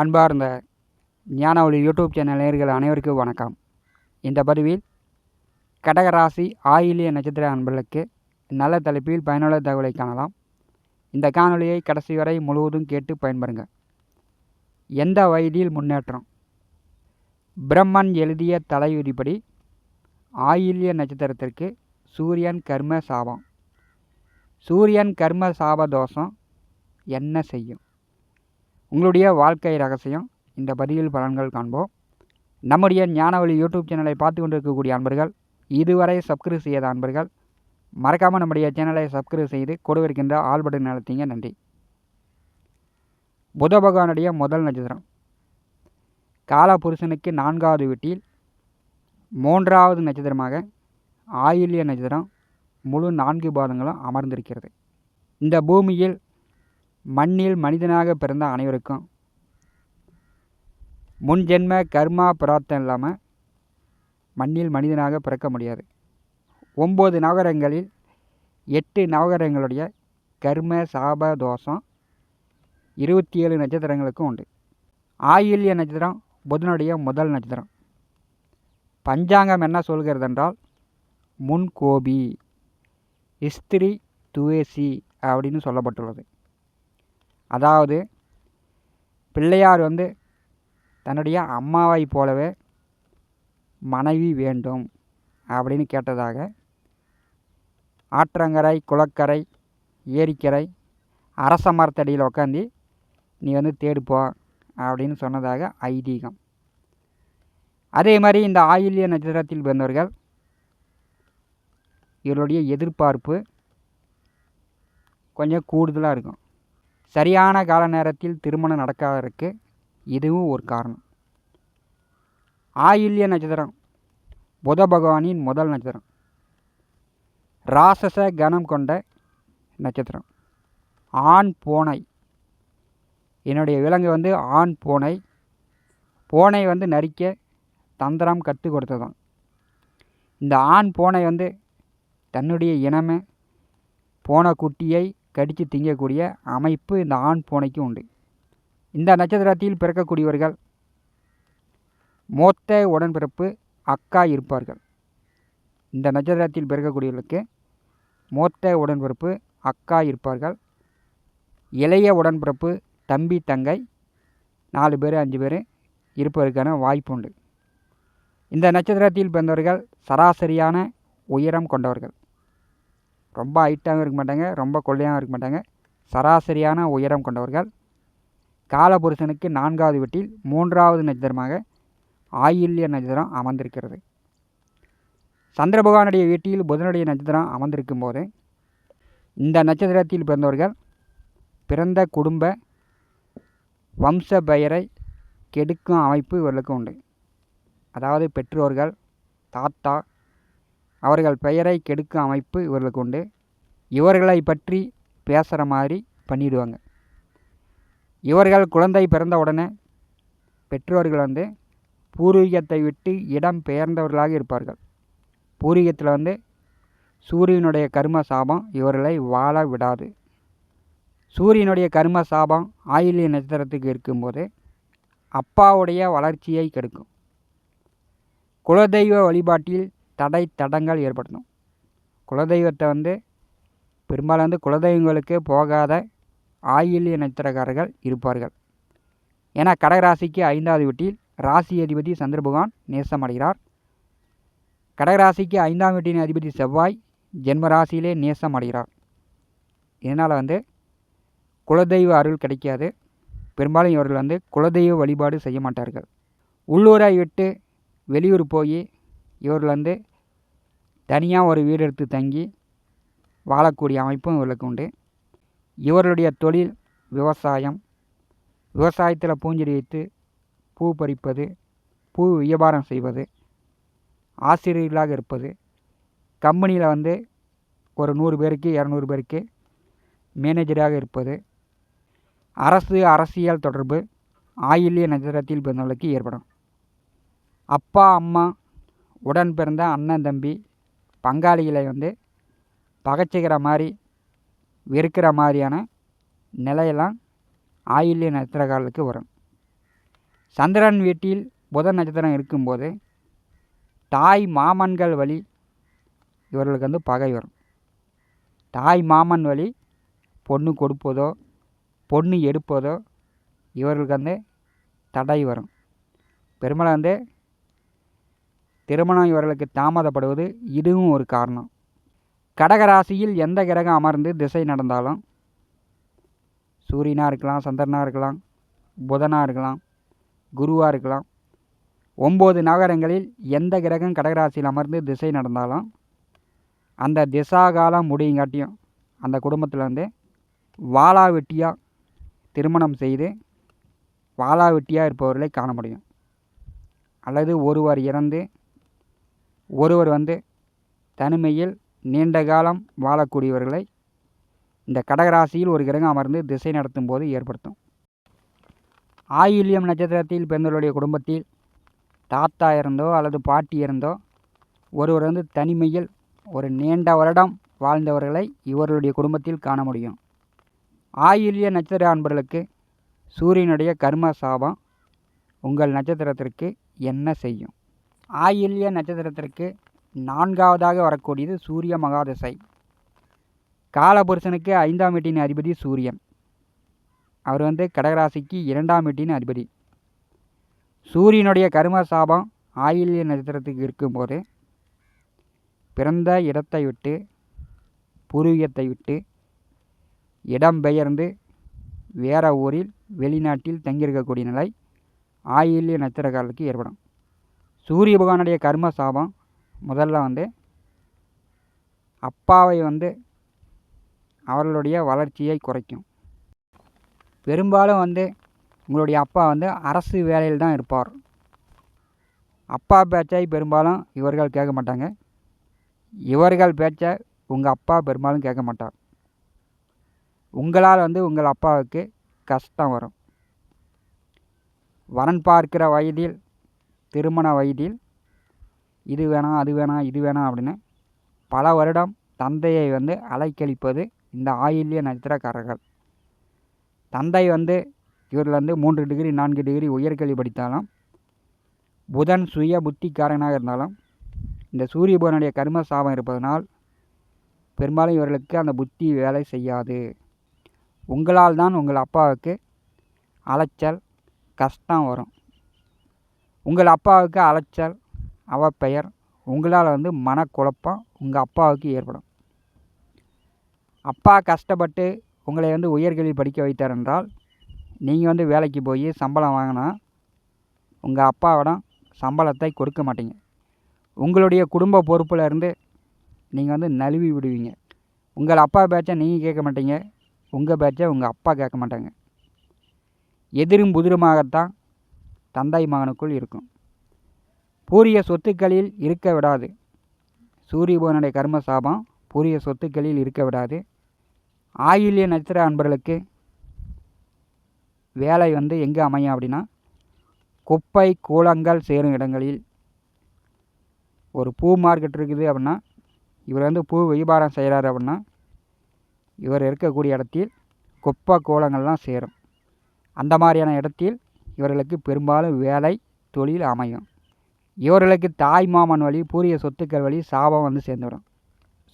அன்பார்ந்த ஞானவழி YouTube channel நேர்கள் அனைவருக்கும் வணக்கம். இந்த பதிவில் கடகராசி ஆயிலிய நட்சத்திர அன்பர்களுக்கு நல்ல தலைப்பில் பயனுள்ள தகவலை காணலாம். இந்த காணொளியை கடைசி வரை முழுவதும் கேட்டு பயன்பெறுங்க. எந்த வயதில் முன்னேற்றம்? பிரம்மன் எழுதிய தலையுதிப்படி ஆயில்ய நட்சத்திரத்திற்கு சூரியன் கர்ம சாபம். சூரியன் கர்ம சாப தோஷம் என்ன செய்யும்? உங்களுடைய வாழ்க்கை ரகசியம். இந்த பதிவில் பலன்கள் காண்போம். நம்முடைய ஞானவழி யூடியூப் சேனலை பார்த்து கொண்டிருக்கக்கூடிய அன்பர்கள் இதுவரை சப்ஸ்கிரைப் செய்யாத அன்பர்கள் மறக்காமல் நம்முடைய சேனலை சப்ஸ்கிரைப் செய்து கொடுவிருக்கின்ற ஆல் பட்டன் நடத்திங்க நன்றி. புத பகவானுடைய முதல் நட்சத்திரம். காலபுருஷனுக்கு நான்காவது வீட்டில் மூன்றாவது நட்சத்திரமாக ஆயில்ய நட்சத்திரம் முழு நான்கு பாதங்களும் அமர்ந்திருக்கிறது. இந்த பூமியில் மண்ணில் மனிதனாக பிறந்த அனைவருக்கும். முன்ஜென்ம கர்மா பிரார்த்தம் இல்லாமல் மண்ணில் மனிதனாக பிறக்க முடியாது. ஒம்பது நவகரங்களில் எட்டு நவகரங்களுடைய கர்ம சாப தோஷம் இருபத்தி ஏழு நட்சத்திரங்களுக்கும் உண்டு. ஆயில்ய நட்சத்திரம் புதனுடைய முதல் நட்சத்திரம். பஞ்சாங்கம் என்ன சொல்கிறது என்றால் முன்கோபி இஸ்திரி துவேசி அப்படின்னு சொல்லப்பட்டுள்ளது. அதாவது பிள்ளையார் வந்து தன்னுடைய அம்மாவை போலவே மனைவி வேண்டும் அப்படின்னு கேட்டதாக ஆற்றங்கரை குளக்கரை ஏரிக்கரை அரச மரத்தடியில் உட்காந்து நீ வந்து தேடுப்போ அப்படின்னு சொன்னதாக ஐதீகம். அதே மாதிரி இந்த ஆயில்ய நட்சத்திரத்தில் பிறந்தவர்கள் இவருடைய எதிர்பார்ப்பு கொஞ்சம் கூடுதலாக இருக்கும். சரியான கால நேரத்தில் திருமணம் நடக்காததற்கு இதுவும் ஒரு காரணம். ஆயில்ய நட்சத்திரம் புத பகவானின் முதல் நட்சத்திரம் ராசச கணம் கொண்ட நட்சத்திரம் ஆண் பூனை. என்னுடைய விலங்கு வந்து ஆண் பூனை. பூனை வந்து நரிக்க தந்திரம் கற்றுக் கொடுத்ததான் இந்த ஆண் பூனை வந்து தன்னுடைய இனமே பூனைக்குட்டியை கடித்து திங்கக்கூடிய அமைப்பு இந்த ஆண் பூனைக்கு உண்டு. இந்த நட்சத்திரத்தில் பிறக்கக்கூடியவர்கள் மூத்த உடன்பிறப்பு அக்கா இருப்பார்கள். இந்த நட்சத்திரத்தில் பிறக்கக்கூடியவர்களுக்கு மூத்த உடன்பிறப்பு அக்கா இருப்பார்கள். இளைய உடன்பிறப்பு தம்பி தங்கை நாலு பேர் அஞ்சு பேர் இருப்பதற்கான வாய்ப்பு உண்டு. இந்த நட்சத்திரத்தில் பிறந்தவர்கள் சராசரியான உயரம் கொண்டவர்கள். ரொம்ப ஹைட்டாகவும் இருக்க மாட்டாங்க ரொம்ப கொள்ளையாகவும் இருக்க மாட்டாங்க. சராசரியான உயரம் கொண்டவர்கள். காலபுருஷனுக்கு நான்காவது வீட்டில் மூன்றாவது நட்சத்திரமாக ஆயில்ய நட்சத்திரம் அமர்ந்திருக்கிறது. சந்திர பகவானுடைய வீட்டில் புதனுடைய நட்சத்திரம் அமர்ந்திருக்கும் போது இந்த நட்சத்திரத்தில் பிறந்தவர்கள் பிறந்த குடும்ப வம்ச பெயரை கெடுக்கும் அமைப்பு இவர்களுக்கு உண்டு. அதாவது பெற்றோர்கள் தாத்தா அவர்கள் பெயரை கெடுக்கும் அமைப்பு இவர்களுக்கு உண்டு. இவர்களை பற்றி பேசுகிற மாதிரி பண்ணிடுவாங்க. இவர்கள் குழந்தை பிறந்த உடனே பெற்றோர்கள் வந்து பூர்வீகத்தை விட்டு இடம் பெயர்ந்தவர்களாக இருப்பார்கள். பூர்வீகத்தில் வந்து சூரியனுடைய கர்ம சாபம் இவர்களை வாழ விடாது. சூரியனுடைய கர்ம சாபம் ஆயிலிய நட்சத்திரத்துக்கு இருக்கும்போது அப்பாவுடைய வளர்ச்சியை கெடுக்கும். குலதெய்வ வழிபாட்டில் தடை தடங்கள் ஏற்படுத்தணும் குலதெய்வத்தை வந்து பெரும்பாலும் வந்து குலதெய்வங்களுக்கு போகாத ஆயில்ய நட்சத்திரக்காரர்கள் இருப்பார்கள். ஏன்னா கடகராசிக்கு ஐந்தாவது வீட்டில் ராசி அதிபதி சந்திர பகவான் நேசமடைகிறார் கடகராசிக்கு ஐந்தாம் வீட்டின் அதிபதி செவ்வாய் ஜென்ம ராசியிலே நேசம் அடைகிறார். இதனால் வந்து குலதெய்வ அருள் கிடைக்காது. பெரும்பாலும் இவர்கள் வந்து குலதெய்வ வழிபாடு செய்ய மாட்டார்கள். உள்ளூரை விட்டு வெளியூர் போய் இவர்கள் வந்து தனியாக ஒரு வீடு எடுத்து தங்கி வாழக்கூடிய அமைப்பும் இவர்களுக்கு உண்டு. இவர்களுடைய தொழில் விவசாயம் விவசாயத்தில் பூஞ்செடி வைத்து பூ பறிப்பது பூ வியாபாரம் செய்வது ஆசிரியர்களாக இருப்பது. கம்பெனியில் வந்து ஒரு நூறு பேருக்கு இரநூறு பேருக்கு மேனேஜராக இருப்பது. அரசு அரசியல் தொடர்பு ஆயில்ய நட்சத்திரத்தில் பிறந்தவர்களுக்கு ஏற்படும். அப்பா அம்மா உடன் பிறந்த அண்ணன் தம்பி பங்காளிகளை வந்து பகைச்சிக்கிற மாதிரி வெறுக்கிற மாதிரியான நிலையெல்லாம் ஆயில்ய நட்சத்திரக்காரர்களுக்கு வரும். சந்திரன் வீட்டில் புதன் நட்சத்திரம் இருக்கும்போது தாய் மாமன்கள் வழி இவர்களுக்கு வந்து பகை வரும். தாய் மாமன் வழி பொண்ணு கொடுப்பதோ பொண்ணு எடுப்பதோ இவர்களுக்கு வந்து தடை வரும். பெரும்பாலும் வந்து திருமணம் இவர்களுக்கு தாமதப்படுவது இதுவும் ஒரு காரணம். கடகராசியில் எந்த கிரகம் அமர்ந்து திசை நடந்தாலும் சூரியனாக இருக்கலாம் சந்திரனாக இருக்கலாம் புதனாக இருக்கலாம் குருவாக இருக்கலாம் ஒம்பது நகரங்களில் எந்த கிரகம் கடகராசியில் அமர்ந்து திசை நடந்தாலும் அந்த திசா காலம் முடியுங்காட்டியும் அந்த குடும்பத்தில் வந்து வாளா வெட்டியாக திருமணம் செய்து வாளா வெட்டியாக இருப்பவர்களை காண முடியும். அல்லது ஒருவர் இறந்து ஒருவர் வந்து தனிமையில் நீண்ட காலம் வாழக்கூடியவர்களை இந்த கடகராசியில் ஒரு கிரகம் அமர்ந்து திசை நடத்தும் போது ஏற்படுத்தும். ஆயில்யம் நட்சத்திரத்தில் பெண்களுடைய குடும்பத்தில் தாத்தா இருந்தோ அல்லது பாட்டி இருந்தோ ஒருவர் வந்து தனிமையில் ஒரு நீண்ட வருடம் வாழ்ந்தவர்களை இவர்களுடைய குடும்பத்தில் காண முடியும். ஆயில்ய நட்சத்திர அன்பர்களுக்கு சூரியனுடைய கர்ம சாபம் உங்கள் நட்சத்திரத்திற்கு என்ன செய்யும்? ஆயில்ய நட்சத்திரத்திற்கு நான்காவதாக வரக்கூடியது சூரிய மகாதசை. காலபுருஷனுக்கு ஐந்தாம் வீட்டின் அதிபதி சூரியன். அவர் வந்து கடகராசிக்கு இரண்டாம் வீட்டின் அதிபதி. சூரியனுடைய கரும சாபம் ஆயில்ய நட்சத்திரத்துக்கு இருக்கும்போது பிறந்த இடத்தை விட்டு பூர்வீகத்தை விட்டு இடம்பெயர்ந்து வேற ஊரில் வெளிநாட்டில் தங்கியிருக்கக்கூடிய நிலை ஆயில்ய நட்சத்திரக்காரர்களுக்கு ஏற்படும். சூரிய பகவானுடைய கர்ம சாபம் முதல்ல வந்து அப்பாவை வந்து அவர்களுடைய வளர்ச்சியை குறைக்கும். பெரும்பாலும் வந்து உங்களுடைய அப்பா வந்து அரசு வேலையில் தான் இருப்பார். அப்பா பேச்சை பெரும்பாலும் இவர்கள் கேட்க மாட்டாங்க. இவர்கள் பேச்சை உங்கள் அப்பா பெரும்பாலும் கேட்க மாட்டார். உங்களால் வந்து உங்கள் அப்பாவுக்கு கஷ்டம் வரும். வரன் பார்க்கிற வயதில் திருமண வயதில் இது வேணாம் அது வேணாம் இது வேணாம் அப்படின்னு பல வருடம் தந்தையை வந்து அலைக்கழிப்பது இந்த ஆயில்ய நட்சத்திரக்காரர்கள். தந்தை வந்து இவர்கள் வந்து மூன்று டிகிரி நான்கு டிகிரி உயர்கல்வி படித்தாலும் புதன் சுய புத்திக்காரனாக இருந்தாலும் இந்த சூரிய புதனுடைய கர்ம சாபம் இருப்பதனால் பெரும்பாலும் இவர்களுக்கு அந்த புத்தி வேலை செய்யாது. உங்களால் தான் உங்கள் அப்பாவுக்கு அலைச்சல் கஷ்டம் வரும். உங்கள் அப்பாவுக்கு அலைச்சல் அவப்பெயர் உங்களால் வந்து மனக்குழப்பம் உங்கள் அப்பாவுக்கு ஏற்படும். அப்பா கஷ்டப்பட்டு உங்களை வந்து உயர்கல்வி படிக்க வைத்தார் என்றால் நீங்கள் வந்து வேலைக்கு போய் சம்பளம் வாங்கினா உங்கள் அப்பாவிடம் சம்பளத்தை கொடுக்க மாட்டீங்க. உங்களுடைய குடும்ப பொறுப்பில் இருந்து நீங்கள் வந்து நழுவி விடுவீங்க. உங்கள் அப்பா பேச்சை நீங்கள் கேட்க மாட்டீங்க உங்கள் பேச்சை உங்கள் அப்பா கேட்க மாட்டாங்க. எதிரும் புதிருமாகத்தான் தந்தை மகனுக்குள் இருக்கும். பூரிய சொத்துக்களில் இருக்க விடாது. சூரியபவனுடைய கர்ம சாபம் பூரிய சொத்துக்களில் இருக்க விடாது. ஆயில்ய நட்சத்திர அன்பர்களுக்கு வேலை வந்து எங்கே அமையும் அப்படின்னா குப்பை கூலங்கள் சேரும் இடங்களில். ஒரு பூ மார்க்கெட் இருக்குது அப்படின்னா இவர் வந்து பூ வியாபாரம் செய்கிறாரு அப்படின்னா இவர் இருக்கக்கூடிய இடத்தில் குப்பை கோலங்கள்லாம் சேரும். அந்த மாதிரியான இடத்தில் இவர்களுக்கு பெரும்பாலும் வேலை தொழில் அமையும். இவர்களுக்கு தாய் மாமன் வழி பூரிய சொத்துக்கள் வழி சாபம் வந்து சேர்ந்துவிடும்.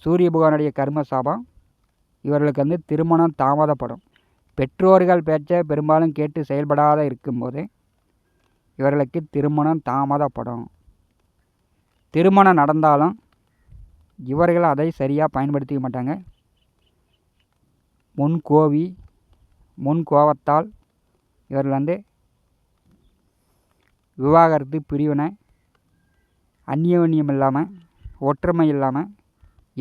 சூரிய பகவானுடைய கர்ம சாபம் இவர்களுக்கு வந்து திருமணம் தாமதப்படும். பெற்றோர்கள் பேச்சை பெரும்பாலும் கேட்டு செயல்படாத இருக்கும்போது இவர்களுக்கு திருமணம் தாமதப்படும். திருமணம் நடந்தாலும் இவர்கள் அதை சரியாக பயன்படுத்திக்க மாட்டாங்க. முன் கோவி முன் கோவத்தால் இவர்கள் வந்து விவாகரத்து பிரிவினை அந்யோன்யம் இல்லாமல் ஒற்றுமை இல்லாமல்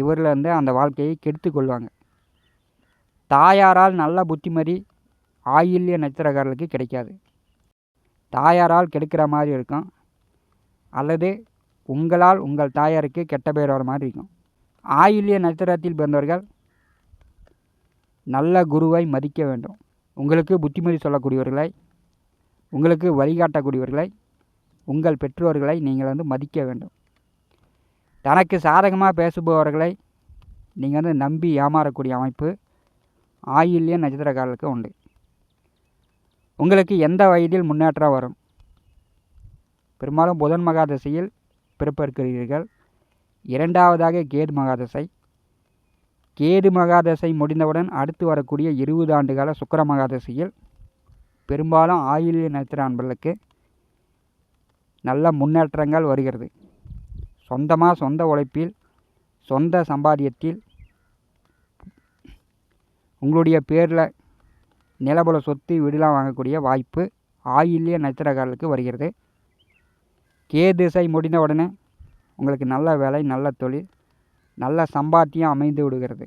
இவரில் வந்து அந்த வாழ்க்கையை கெடுத்து கொள்வாங்க. தாயாரால் நல்ல புத்திமதி ஆயில்ய நட்சத்திரக்காரர்களுக்கு கிடைக்காது. தாயாரால் கெடுக்கிற மாதிரி இருக்கும். அல்லது உங்களால் உங்கள் தாயாருக்கு கெட்ட பேர் வர மாதிரி இருக்கும். ஆயில்ய நட்சத்திரத்தில் பிறந்தவர்கள் நல்ல குருவை மதிக்க வேண்டும். உங்களுக்கு புத்திமதி சொல்லக்கூடியவர்களை உங்களுக்கு வழிகாட்டக்கூடியவர்களை உங்கள் பெற்றோர்களை நீங்கள் வந்து மதிக்க வேண்டும். தனக்கு சாதகமாக பேசுபவர்களை நீங்கள் வந்து நம்பி ஏமாறக்கூடிய அமைப்பு ஆயில்ய நட்சத்திரக்காரர்களுக்கு உண்டு. உங்களுக்கு எந்த வயதில் முன்னேற்றம் வரும்? பெரும்பாலும் புதன் மகாதசையில் பிறப்பிருக்கிறீர்கள் இரண்டாவதாக கேது மகாதசை. கேது மகாதசை முடிந்தவுடன் அடுத்து வரக்கூடிய இருபது ஆண்டுகால சுக்கர மகாதசையில் பெரும்பாலும் ஆயுள்ய நட்சத்திர அன்பர்களுக்கு நல்ல முன்னேற்றங்கள் வருகிறது. சொந்தமாக சொந்த உழைப்பில் சொந்த சம்பாத்தியத்தில் உங்களுடைய பேரில் நிலபல சொத்து வீடுலாம் வாங்கக்கூடிய வாய்ப்பு ஆயில்ய நட்சத்திரக்காரர்களுக்கு வருகிறது. கே திசை முடிந்த உடனே உங்களுக்கு நல்ல வேலை நல்ல தொழில் நல்ல சம்பாத்தியம் அமைந்து விடுகிறது.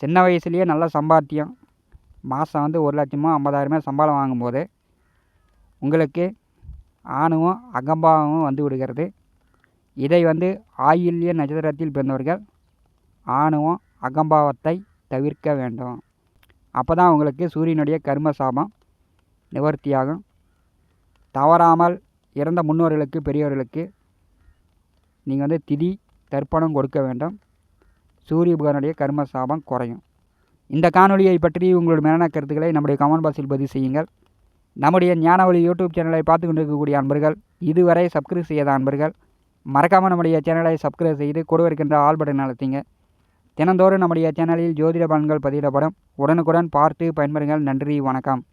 சின்ன வயசுலேயே நல்ல சம்பாத்தியம். மாதம் வந்து ஒரு லட்சமோ ஐம்பதாயிரமோ சம்பளம் வாங்கும்போது உங்களுக்கு ஆணவம் அகம்பாவமும் வந்து விடுகிறது. இதை வந்து ஆயில்ய நட்சத்திரத்தில் பிறந்தவர்கள் ஆணவம் அகம்பாவத்தை தவிர்க்க வேண்டும். அப்போ தான் உங்களுக்கு சூரியனுடைய கர்ம சாபம் நிவர்த்தியாகும். தவறாமல் இறந்த முன்னோர்களுக்கு பெரியவர்களுக்கு நீங்கள் வந்து திதி தர்ப்பணம் கொடுக்க வேண்டும். சூரிய புகனுடைய கர்ம சாபம் குறையும். இந்த காணொலியை பற்றி உங்களுடைய மேலான கருத்துக்களை நம்முடைய கமெண்ட் பாக்ஸில் பதிவு செய்யுங்கள். நம்முடைய ஞானவழி யூடியூப் சேனலை பார்த்து கொண்டு இருக்கக்கூடிய அன்பர்கள் இதுவரை சப்ஸ்கிரைப் செய்யாத அன்பர்கள் மறக்காமல் நம்முடைய சேனலை சப்ஸ்கிரைப் செய்து கூட இருக்கின்ற ஆல் பட்டன் அழுத்திங்க. தினந்தோறும் நம்முடைய சேனலில் ஜோதிட பலன்கள் பதிவிடப்படும். உடனுக்குடன் பார்த்து பயன்பெறுங்கள். நன்றி வணக்கம்.